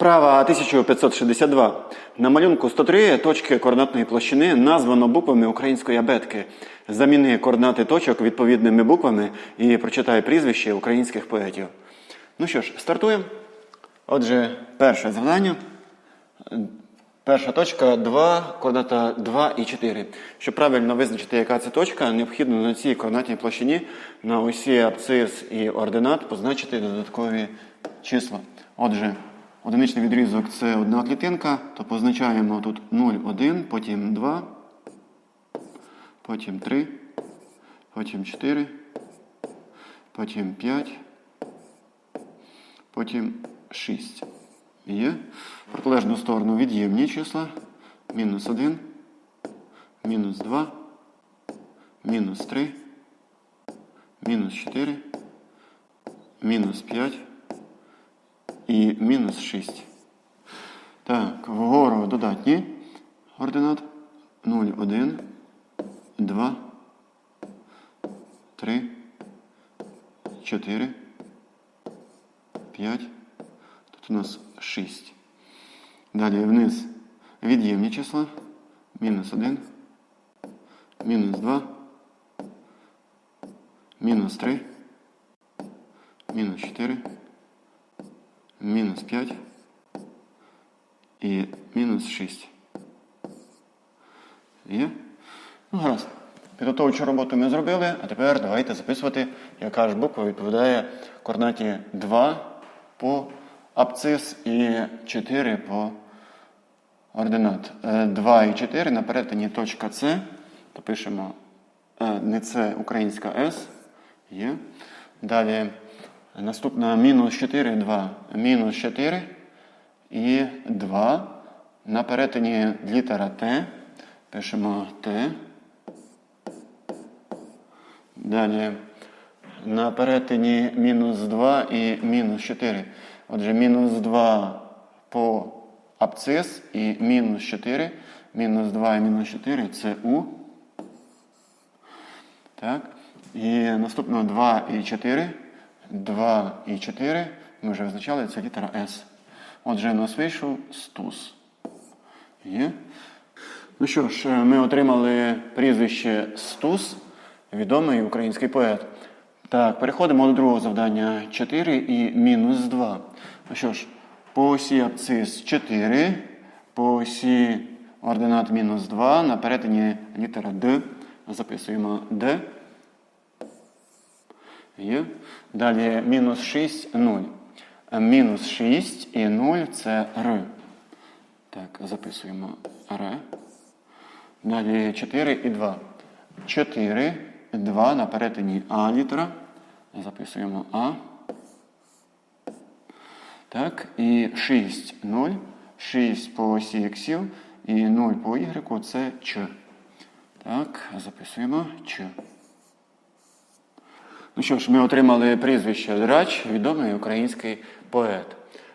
Вправа 1562. На малюнку 103 точки координатної площини названо буквами української абетки. Заміни координати точок відповідними буквами і прочитай прізвище українських поетів. Ну що ж, стартуємо. Отже, перше завдання. Перша точка 2, координата 2 і 4. Щоб правильно визначити, яка це точка, необхідно на цій координатній площині на осі абцис і ординат позначити додаткові числа. Отже, одиничний відрізок це одна клітинка, то позначаємо тут 0, 1, потім 2, потім 3, потім 4, потім 5, потім 6. Є. Протилежну сторону від'ємні числа. Мінус 1, мінус 2, мінус 3, мінус 4, мінус 5 і мінус 6. Так, вгору додатні ординат 0, 1, 2, 3, 4, 5. Тут у нас 6. Далі вниз від'ємні числа. Мінус 1, мінус 2, мінус 3, мінус 4, мінус 5 і мінус 6. Є? Ну, гаразд. Підготовчу роботу ми зробили, а тепер давайте записувати, яка ж буква відповідає координаті 2 по абцис і 4 по ординат. 2 і 4 на перетині точка С. То пишемо е, не С, українська С. Є. Далі наступна мінус 4, 2. Мінус 4 і 2. На перетині літера Т. Пишемо Т. Далі на перетині мінус 2 і мінус 4. Отже, мінус 2 по абцис і мінус 4. Мінус 2 і мінус 4 це У. Так. І наступно 2 і 4. 2 і 4. Ми вже визначали, це літера С. Отже, у нас вийшов стус. Є. Ну що ж, ми отримали прізвище Стус, відомий український поет. Так, переходимо до другого завдання 4 і мінус 2. Ну що ж, по осі абцис 4, по осі ординат мінус 2, на перетині літера Д. Записуємо Д. Є. Далі мінус 6, 0. Мінус 6 і 0 це Р. Так, записуємо Р. Далі 4 і 2. 4, 2 на перетині А літера. Записуємо А. Так, і 6, 0. 6 по осі іксів і 0 по Y це Ч. Так, записуємо Ч. Ну що ж, ми отримали прізвище Драч, відомий український поет.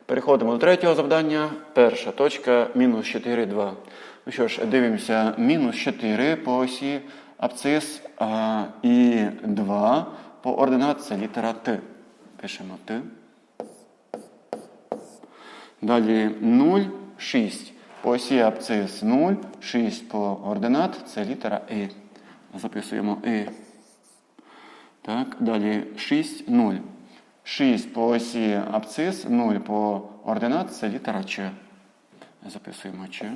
Переходимо до третього завдання. Перша точка мінус 4, 2. Ну що ж, дивимося, мінус 4 по осі абцис а, і 2 по ординат це літера Т. Пишемо Т. Далі 0, 6. По осі абцис 0, 6 по ординат це літера І. Записуємо І. Так, далі 6, 0. 6 по осі абцис, 0 по ординат це літера Ч. Записуємо Ч.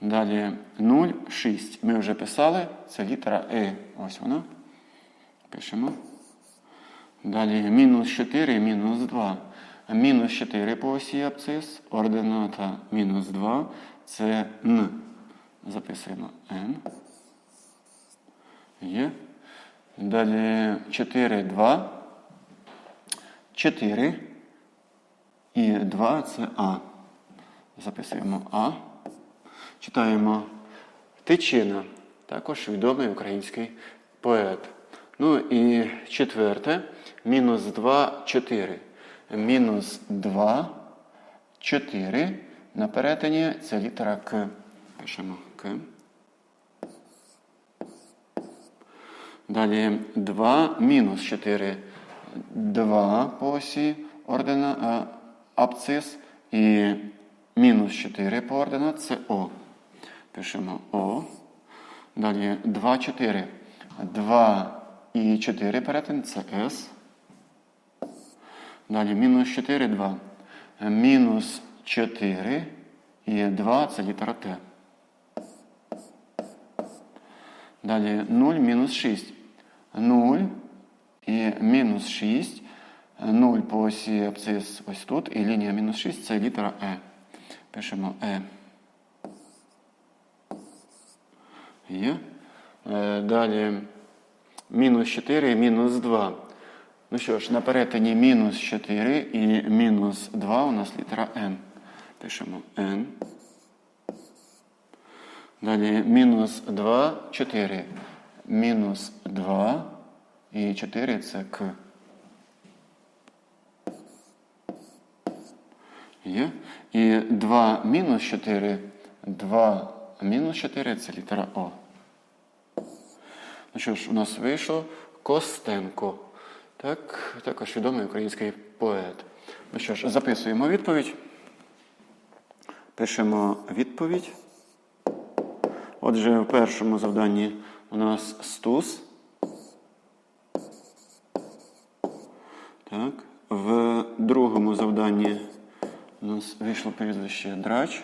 Далі 0, 6. Ми вже писали, це літера Е. Ось вона. Пишемо. Далі мінус 4, мінус 2. Мінус 4 по осі абцис, ордината мінус 2 це Н. Записуємо Н. Є. Далі 4, 2. 4 і 2 це А. Записуємо А. Читаємо Тичина, також відомий український поет. Ну і четверте. Мінус 2, 4. Мінус 2, 4. На перетині це літера К. Пишемо К. Далі 2 мінус 4. 2 по осі ордена абцис І мінус 4 по ординат це О. Пишемо О. Далі 2, 4. 2 і 4 перетин це С. Далі мінус 4, 2. Мінус 4 і 2 це літера Т. Далі 0, мінус 6. 0 і мінус 6. 0 по осі абсцис ось тут. І лінія мінус 6 це літера Е. Пишемо Е. Є. Е, Далі мінус 4 і мінус 2. Ну що ж, на перетині мінус 4 і мінус 2 у нас літера N. Пишемо N. Далі мінус 2, 4. Мінус 2 і 4 це К. Є. І 2 мінус 4. 2 мінус 4 це літера О. Ну що ж, у нас вийшло Костенко. Так, також відомий український поет. Ну що ж, записуємо відповідь. Пишемо відповідь. Отже, в першому завданні у нас стус. Так. В другому завданні у нас вийшло прізвище Драч.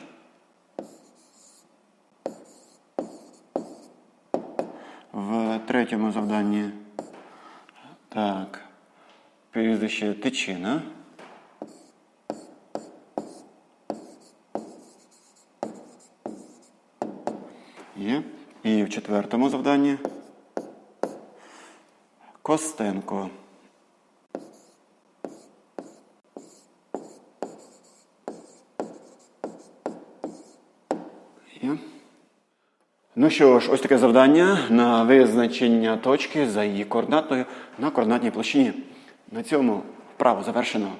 В третьому завданні так, прізвище Тичина. Є. І в четвертому завданні Костенко. Ну що ж, ось таке завдання на визначення точки за її координатою на координатній площині. На цьому вправо завершено.